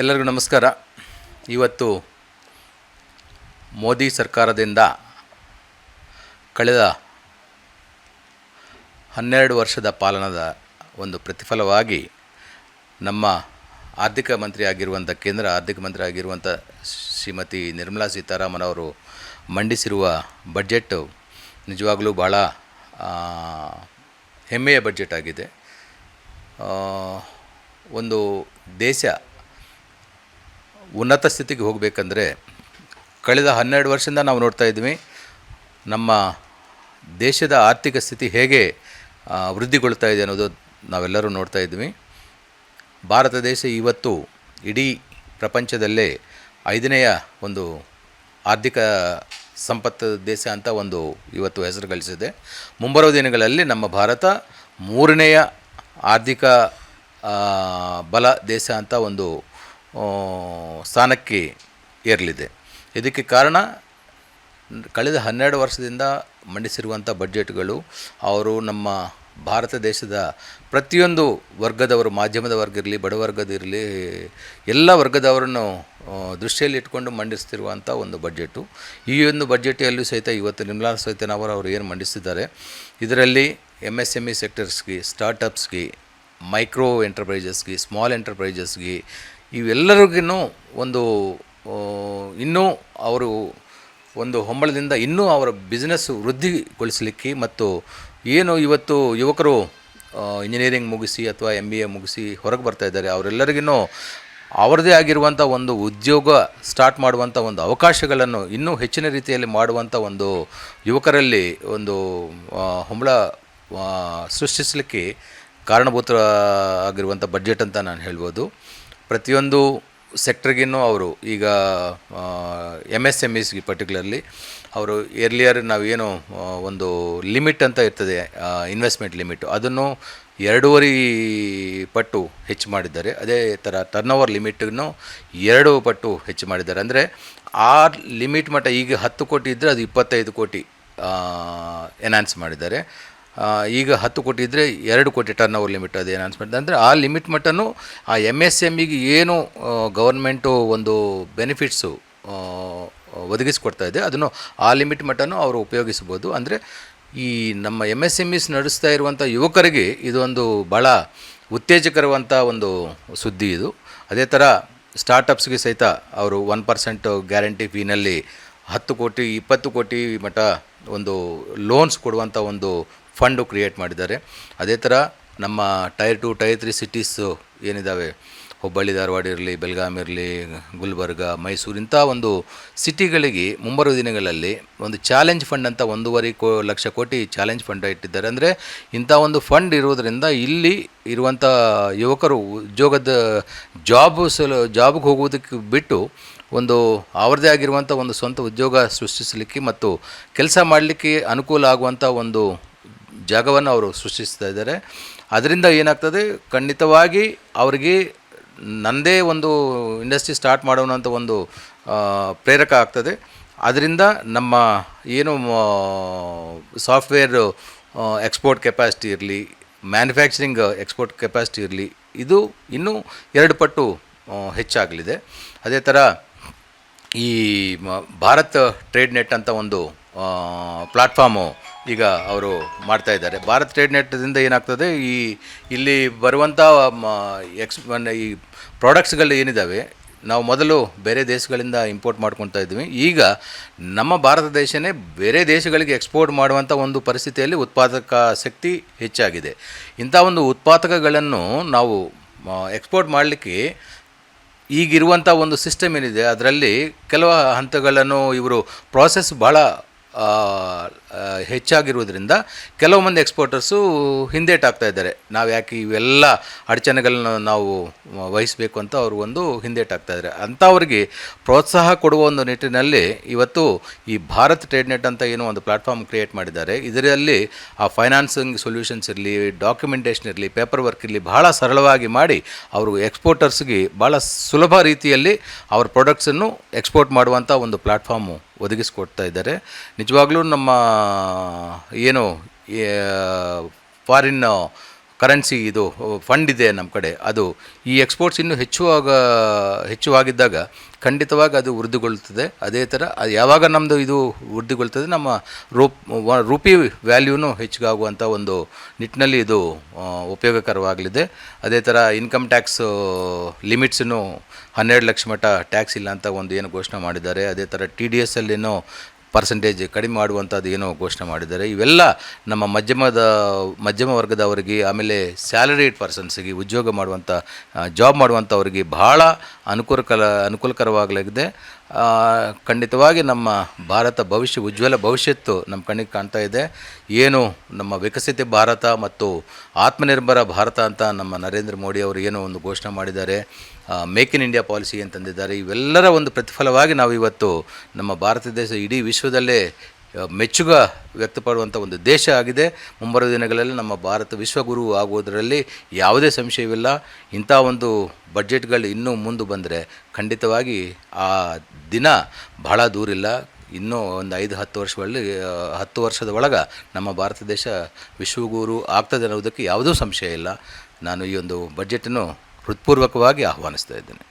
ಎಲ್ಲರಿಗೂ ನಮಸ್ಕಾರ. ಇವತ್ತು ಮೋದಿ ಸರ್ಕಾರದಿಂದ ಕಳೆದ ಹನ್ನೆರಡು ವರ್ಷದ ಪಾಲನದ ಒಂದು ಪ್ರತಿಫಲವಾಗಿ ನಮ್ಮ ಆರ್ಥಿಕ ಮಂತ್ರಿ ಆಗಿರುವಂಥ, ಕೇಂದ್ರ ಆರ್ಥಿಕ ಮಂತ್ರಿ ಆಗಿರುವಂಥ ಶ್ರೀಮತಿ ನಿರ್ಮಲಾ ಸೀತಾರಾಮನ್ ಅವರು ಮಂಡಿಸಿರುವ ಬಜೆಟ್ ನಿಜವಾಗಲೂ ಭಾಳ ಹೆಮ್ಮೆಯ ಬಜೆಟ್ ಆಗಿದೆ. ಒಂದು ದೇಶ ಉನ್ನತ ಸ್ಥಿತಿಗೆ ಹೋಗಬೇಕಂದ್ರೆ ಕಳೆದ ಹನ್ನೆರಡು ವರ್ಷದಿಂದ ನಾವು ನೋಡ್ತಾ ಇದ್ದೀವಿ, ನಮ್ಮ ದೇಶದ ಆರ್ಥಿಕ ಸ್ಥಿತಿ ಹೇಗೆ ವೃದ್ಧಿಗೊಳ್ತಾ ಇದೆ ಅನ್ನೋದು ನಾವೆಲ್ಲರೂ ನೋಡ್ತಾ ಇದ್ದೀವಿ. ಭಾರತ ದೇಶ ಇವತ್ತು ಇಡೀ ಪ್ರಪಂಚದಲ್ಲೇ ಐದನೆಯ ಒಂದು ಆರ್ಥಿಕ ಸಂಪತ್ತು ದೇಶ ಅಂತ ಒಂದು ಇವತ್ತು ಹೆಸರು ಗಳಿಸಿದೆ ಮುಂಬರುವ ದಿನಗಳಲ್ಲಿ ನಮ್ಮ ಭಾರತ ಮೂರನೆಯ ಆರ್ಥಿಕ ಬಲ ದೇಶ ಅಂತ ಒಂದು ಸ್ಥಾನಕ್ಕೆ ಏರಲಿದೆ. ಇದಕ್ಕೆ ಕಾರಣ ಕಳೆದ ಹನ್ನೆರಡು ವರ್ಷದಿಂದ ಮಂಡಿಸಿರುವಂಥ ಬಜೆಟ್ಗಳು, ಅವರು ನಮ್ಮ ಭಾರತ ದೇಶದ ಪ್ರತಿಯೊಂದು ವರ್ಗದವರು, ಮಾಧ್ಯಮದ ವರ್ಗ ಇರಲಿ ಬಡವರ್ಗದಿರಲಿ ಎಲ್ಲ ವರ್ಗದವರನ್ನು ದೃಷ್ಟಿಯಲ್ಲಿ ಇಟ್ಕೊಂಡು ಮಂಡಿಸ್ತಿರುವಂಥ ಒಂದು ಬಡ್ಜೆಟು ಈ ಒಂದು ಬಜೆಟಲ್ಲೂ ಸಹಿತ ಇವತ್ತು ನಿರ್ಮಲಾ ಸೀತಾರಾಮನ್ ಅವರು ಏನು ಮಂಡಿಸಿದ್ದಾರೆ ಇದರಲ್ಲಿ ಎಂ ಎಸ್ ಎಂ ಇ ಸೆಕ್ಟರ್ಸ್ಗೆ ಸ್ಟಾರ್ಟಪ್ಸ್ಗೆ ಮೈಕ್ರೋ ಎಂಟರ್ಪ್ರೈಸಸ್ಗೆ ಸ್ಮಾಲ್ ಎಂಟರ್ಪ್ರೈಸಸ್ಗೆ ಇವೆಲ್ಲರಿಗೂ ಒಂದು ಇನ್ನೂ ಅವರು ಒಂದು ಹೊಂಬಳದಿಂದ ಇನ್ನೂ ಅವರ ಬಿಸ್ನೆಸ್ ವೃದ್ಧಿಗೊಳಿಸಲಿಕ್ಕೆ ಮತ್ತು ಏನು ಇವತ್ತು ಯುವಕರು ಇಂಜಿನಿಯರಿಂಗ್ ಮುಗಿಸಿ ಅಥವಾ ಎಂ ಬಿ ಎ ಮುಗಿಸಿ ಹೊರಗೆ ಬರ್ತಾ ಇದ್ದಾರೆ ಅವರೆಲ್ಲರಿಗೂ ಅವರದೇ ಆಗಿರುವಂಥ ಒಂದು ಉದ್ಯೋಗ ಸ್ಟಾರ್ಟ್ ಮಾಡುವಂಥ ಒಂದು ಅವಕಾಶಗಳನ್ನು ಇನ್ನೂ ಹೆಚ್ಚಿನ ರೀತಿಯಲ್ಲಿ ಮಾಡುವಂಥ ಒಂದು ಯುವಕರಲ್ಲಿ ಒಂದು ಹೊಂಬಳ ಸೃಷ್ಟಿಸಲಿಕ್ಕೆ ಕಾರಣಭೂತ ಆಗಿರುವಂಥ ಬಜೆಟ್ ಅಂತ ನಾನು ಹೇಳ್ಬೋದು. ಪ್ರತಿಯೊಂದು ಸೆಕ್ಟ್ರಿಗಿನ್ನೂ ಅವರು ಈಗ ಎಂ ಎಸ್ ಎಂ ಇಸ್ಗೆ ಪರ್ಟಿಕ್ಯುಲರ್ಲಿ ಅವರು ಎರ್ಲಿಯರ್ ನಾವೇನು ಒಂದು ಲಿಮಿಟ್ ಅಂತ ಇರ್ತದೆ ಇನ್ವೆಸ್ಟ್ಮೆಂಟ್ ಲಿಮಿಟು ಅದನ್ನು ಎರಡೂವರೆ ಪಟ್ಟು ಹೆಚ್ಚು ಮಾಡಿದ್ದಾರೆ. ಅದೇ ಥರ ಟರ್ನ್ ಓವರ್ ಲಿಮಿಟನ್ನು ಎರಡು ಪಟ್ಟು ಹೆಚ್ಚು ಮಾಡಿದ್ದಾರೆ. ಅಂದರೆ ಆ ಲಿಮಿಟ್ ಮಟ್ಟ ಈಗ ಹತ್ತು ಕೋಟಿ ಇದ್ದರೆ ಅದು ಇಪ್ಪತ್ತೈದು ಕೋಟಿ ಎನ್ಹಾನ್ಸ್ ಮಾಡಿದ್ದಾರೆ. ಈಗ ಹತ್ತು ಕೋಟಿ ಇದ್ದರೆ ಎರಡು ಕೋಟಿ ಟರ್ನ್ ಓವರ್ ಲಿಮಿಟ್ ಅದು ಅನೌನ್ಸ್ಮೆಂಟ್ ಅಂದರೆ ಆ ಲಿಮಿಟ್ ಮಟ್ಟನು ಆ ಎಂ ಎಸ್ ಎಮ್ಮಿಗೆ ಏನು ಗೌರ್ಮೆಂಟು ಒಂದು ಬೆನಿಫಿಟ್ಸು ಒದಗಿಸಿಕೊಡ್ತಾ ಇದೆ, ಅದನ್ನು ಆ ಲಿಮಿಟ್ ಮಟ್ಟನೂ ಅವರು ಉಪಯೋಗಿಸ್ಬೋದು ಅಂದರೆ ಈ ನಮ್ಮ ಎಂ ಎಸ್ ಎಂ ಇಸ್ ನಡೆಸ್ತಾ ಇರುವಂಥ ಯುವಕರಿಗೆ ಇದೊಂದು ಭಾಳ ಉತ್ತೇಜಕರವಂಥ ಒಂದು ಸುದ್ದಿ ಇದು. ಅದೇ ಥರ ಸ್ಟಾರ್ಟಪ್ಸ್ಗೆ ಸಹಿತ ಅವರು ಒನ್ ಪರ್ಸೆಂಟ್ ಗ್ಯಾರಂಟಿ ಫೀನಲ್ಲಿ ಹತ್ತು ಕೋಟಿ, ಇಪ್ಪತ್ತು ಕೋಟಿ ಮಟ್ಟ ಒಂದು ಲೋನ್ಸ್ ಕೊಡುವಂಥ ಒಂದು ಫಂಡು ಕ್ರಿಯೇಟ್ ಮಾಡಿದ್ದಾರೆ. ಅದೇ ಥರ ನಮ್ಮ tier two tier three cities ಏನಿದ್ದಾವೆ Hubballi, Dharwad ಇರಲಿ, ಬೆಳಗಾಂ ಇರಲಿ, ಗುಲ್ಬರ್ಗ, ಮೈಸೂರು ಇಂಥ ಒಂದು ಸಿಟಿಗಳಿಗೆ ಮುಂಬರುವ ದಿನಗಳಲ್ಲಿ ಒಂದು ಚಾಲೆಂಜ್ ಫಂಡ್ ಅಂತ ಒಂದೂವರೆ ಕೋ ಲಕ್ಷ ಕೋಟಿ ಚಾಲೆಂಜ್ ಫಂಡ್ ಇಟ್ಟಿದ್ದಾರೆ. ಅಂದರೆ ಇಂಥ ಒಂದು ಫಂಡ್ ಇರುವುದರಿಂದ ಇಲ್ಲಿ ಇರುವಂಥ ಯುವಕರು ಉದ್ಯೋಗದ ಜಾಬ್ ಸಲ ಜಾಬ್ಗೆ ಹೋಗುವುದಕ್ಕೆ ಬಿಟ್ಟು ಒಂದು ಅವ್ರದ್ದೇ ಆಗಿರುವಂಥ ಒಂದು ಸ್ವಂತ ಉದ್ಯೋಗ ಸೃಷ್ಟಿಸಲಿಕ್ಕೆ ಮತ್ತು ಕೆಲಸ ಮಾಡಲಿಕ್ಕೆ ಅನುಕೂಲ ಆಗುವಂಥ ಒಂದು ಜಾಗವನ್ನು ಅವರು ಸೃಷ್ಟಿಸ್ತಾ ಇದ್ದಾರೆ. ಅದರಿಂದ ಏನಾಗ್ತದೆ? ಖಂಡಿತವಾಗಿ ಅವರಿಗೆ ನನ್ನದೇ ಒಂದು ಇಂಡಸ್ಟ್ರಿ ಸ್ಟಾರ್ಟ್ ಮಾಡೋಣ ಅಂತ ಒಂದು ಪ್ರೇರಕ ಆಗ್ತದೆ. ಅದರಿಂದ ನಮ್ಮ ಏನು ಸಾಫ್ಟ್ವೇರ್ ಎಕ್ಸ್ಪೋರ್ಟ್ ಕೆಪಾಸಿಟಿ ಇರಲಿ, ಮ್ಯಾನುಫ್ಯಾಕ್ಚರಿಂಗ್ ಎಕ್ಸ್ಪೋರ್ಟ್ ಕೆಪಾಸಿಟಿ ಇರಲಿ, ಇದು ಇನ್ನೂ ಎರಡು ಪಟ್ಟು ಹೆಚ್ಚಾಗಲಿದೆ. ಅದೇ ಥರ ಈ ಭಾರತ್ ಟ್ರೇಡ್ ನೆಟ್ ಅಂತ ಒಂದು ಪ್ಲಾಟ್ಫಾರ್ಮು ಈಗ ಅವರು ಮಾಡ್ತಾ ಇದ್ದಾರೆ. ಭಾರತ್ ಟ್ರೇಡ್ ನೆಟ್ದಿಂದ ಏನಾಗ್ತದೆ, ಈ ಇಲ್ಲಿ ಬರುವಂಥ ಎಕ್ಸ್ ಈ ಪ್ರಾಡಕ್ಟ್ಸ್ಗಳು ಏನಿದ್ದಾವೆ ನಾವು ಮೊದಲು ಬೇರೆ ದೇಶಗಳಿಂದ ಇಂಪೋರ್ಟ್ ಮಾಡ್ಕೊತಾ ಇದ್ವಿ. ಈಗ ನಮ್ಮ ಭಾರತ ದೇಶನೇ ಬೇರೆ ದೇಶಗಳಿಗೆ ಎಕ್ಸ್ಪೋರ್ಟ್ ಮಾಡುವಂಥ ಒಂದು ಪರಿಸ್ಥಿತಿಯಲ್ಲಿ ಉತ್ಪಾದಕ ಶಕ್ತಿ ಹೆಚ್ಚಾಗಿದೆ. ಇಂಥ ಒಂದು ಉತ್ಪಾದಕಗಳನ್ನು ನಾವು ಎಕ್ಸ್ಪೋರ್ಟ್ ಮಾಡಲಿಕ್ಕೆ ಈಗಿರುವಂಥ ಒಂದು ಸಿಸ್ಟಮ್ ಏನಿದೆ, ಅದರಲ್ಲಿ ಕೆಲವು ಹಂತಗಳನ್ನು ಇವರು ಪ್ರಾಸೆಸ್ ಭಾಳ ಆ, ಆ, ಹೆಚ್ಚಾಗಿರುವುದರಿಂದ ಕೆಲವು ಮಂದಿ ಎಕ್ಸ್ಪೋರ್ಟರ್ಸು ಹಿಂದೇಟಾಗ್ತಾ ಇದ್ದಾರೆ. ನಾವು ಯಾಕೆ ಇವೆಲ್ಲ ಅಡಚಣೆಗಳನ್ನ ನಾವು ವಹಿಸಬೇಕು ಅಂತ ಅವರು ಒಂದು ಹಿಂದೇಟಾಗ್ತಾ ಇದ್ದಾರೆ. ಅಂಥವ್ರಿಗೆ ಪ್ರೋತ್ಸಾಹ ಕೊಡುವ ಒಂದು ನಿಟ್ಟಿನಲ್ಲಿ ಇವತ್ತು ಈ ಭಾರತ್ ಟ್ರೇಡ್ ನೆಟ್ ಅಂತ ಏನೋ ಒಂದು ಪ್ಲಾಟ್ಫಾರ್ಮ್ ಕ್ರಿಯೇಟ್ ಮಾಡಿದ್ದಾರೆ. ಇದರಲ್ಲಿ ಆ ಫೈನಾನ್ಸಿಂಗ್ ಸೊಲ್ಯೂಷನ್ಸ್ ಇರಲಿ ಡಾಕ್ಯುಮೆಂಟೇಷನ್ ಇರಲಿ ಪೇಪರ್ ವರ್ಕ್ ಇರಲಿ ಬಹಳ ಸರಳವಾಗಿ ಮಾಡಿ ಅವರು ಎಕ್ಸ್ಪೋರ್ಟರ್ಸ್ಗೆ ಭಾಳ ಸುಲಭ ರೀತಿಯಲ್ಲಿ ಅವ್ರ ಪ್ರಾಡಕ್ಟ್ಸನ್ನು ಎಕ್ಸ್ಪೋರ್ಟ್ ಮಾಡುವಂಥ ಒಂದು ಪ್ಲಾಟ್ಫಾರ್ಮು ಒದಗಿಸಿಕೊಡ್ತಾ ಇದ್ದಾರೆ. ನಿಜವಾಗ್ಲೂ ನಮ್ಮ ಏನು ಫಾರಿನ್ ಕರೆನ್ಸಿ ಇದು ಫಂಡ್ ಇದೆ ನಮ್ಮ ಕಡೆ. ಅದು ಈ ಎಕ್ಸ್ಪೋರ್ಟ್ಸ್ ಇನ್ನೂ ಹೆಚ್ಚು ಆಗ, ಹೆಚ್ಚು ಹೆಚ್ಚುವಾಗಿದ್ದಾಗ ಖಂಡಿತವಾಗಿ ಅದು ವೃದ್ಧಿಗೊಳ್ಳುತ್ತದೆ. ಅದೇ ಥರ ಅದು ಯಾವಾಗ ನಮ್ಮದು ಇದು ವೃದ್ಧಿಗೊಳ್ತದೆ ನಮ್ಮ ರೂಪ್ ರೂಪಿ ವ್ಯಾಲ್ಯೂನು ಹೆಚ್ಚಿಗಾಗುವಂಥ ಒಂದು ನಿಟ್ಟಿನಲ್ಲಿ ಇದು ಉಪಯೋಗಕರವಾಗಲಿದೆ. ಅದೇ ಥರ ಇನ್ಕಮ್ ಟ್ಯಾಕ್ಸ್ ಲಿಮಿಟ್ಸನ್ನು ಹನ್ನೆರಡು ಲಕ್ಷ ಮಟ್ಟ ಟ್ಯಾಕ್ಸ್ ಇಲ್ಲ ಅಂತ ಒಂದು ಏನು ಘೋಷಣೆ ಮಾಡಿದ್ದಾರೆ. ಅದೇ ಥರ ಟಿ ಡಿ ಎಸ್ ಅಲ್ಲೇನೋ ಪರ್ಸೆಂಟೇಜ್ ಕಡಿಮೆ ಮಾಡುವಂಥದ್ದು ಏನೋ ಘೋಷಣೆ ಮಾಡಿದ್ದಾರೆ. ಇವೆಲ್ಲ ನಮ್ಮ ಮಧ್ಯಮದ, ಮಧ್ಯಮ ವರ್ಗದವರಿಗೆ, ಆಮೇಲೆ ಸ್ಯಾಲರಿಡ್ ಪರ್ಸನ್ಸಿಗೆ ಉದ್ಯೋಗ ಮಾಡುವಂಥ ಜಾಬ್ ಮಾಡುವಂಥವ್ರಿಗೆ ಬಹಳ ಅನುಕೂಲಕರ ಅನುಕೂಲಕರವಾಗಲಿದೆ. ಖಂಡಿತವಾಗಿ ನಮ್ಮ ಭಾರತ ಭವಿಷ್ಯ, ಉಜ್ವಲ ಭವಿಷ್ಯತ್ತು ನಮ್ಮ ಕಣ್ಣಿಗೆ ಕಾಣ್ತಾ ಇದೆ. ಏನು ನಮ್ಮ ವಿಕಸಿತ ಭಾರತ ಮತ್ತು ಆತ್ಮನಿರ್ಭರ ಭಾರತ ಅಂತ ನಮ್ಮ ನರೇಂದ್ರ ಮೋದಿ ಅವರು ಏನೋ ಒಂದು ಘೋಷಣೆ ಮಾಡಿದ್ದಾರೆ. ಮೇಕ್ ಇನ್ ಇಂಡಿಯಾ ಪಾಲಿಸಿ ಅಂತಂದಿದ್ದಾರೆ. ಇವೆಲ್ಲರ ಒಂದು ಪ್ರತಿಫಲವಾಗಿ ನಾವು ಇವತ್ತು ನಮ್ಮ ಭಾರತ ದೇಶ ಇಡೀ ವಿಶ್ವದಲ್ಲೇ ಮೆಚ್ಚುಗ ವ್ಯಕ್ತಪಡುವಂಥ ಒಂದು ದೇಶ ಆಗಿದೆ. ಮುಂಬರುವ ದಿನಗಳಲ್ಲಿ ನಮ್ಮ ಭಾರತ ವಿಶ್ವಗುರು ಆಗುವುದರಲ್ಲಿ ಯಾವುದೇ ಸಂಶಯವಿಲ್ಲ. ಇಂಥ ಒಂದು ಬಡ್ಜೆಟ್ಗಳು ಇನ್ನೂ ಮುಂದೆ ಬಂದರೆ ಖಂಡಿತವಾಗಿ ಆ ದಿನ ಬಹಳ ದೂರಿಲ್ಲ. ಇನ್ನೂ ಒಂದು ಐದು, ಹತ್ತು ವರ್ಷಗಳಲ್ಲಿ ಹತ್ತು ವರ್ಷದ ಒಳಗೆ ನಮ್ಮ ಭಾರತ ದೇಶ ವಿಶ್ವಗುರು ಆಗ್ತದೆ ಅನ್ನೋದಕ್ಕೆ ಯಾವುದೂ ಸಂಶಯ ಇಲ್ಲ. ನಾನು ಈ ಒಂದು ಬಜೆಟನ್ನು ಹೃತ್ಪೂರ್ವಕವಾಗಿ ಆಹ್ವಾನಿಸ್ತಾ ಇದ್ದೇನೆ.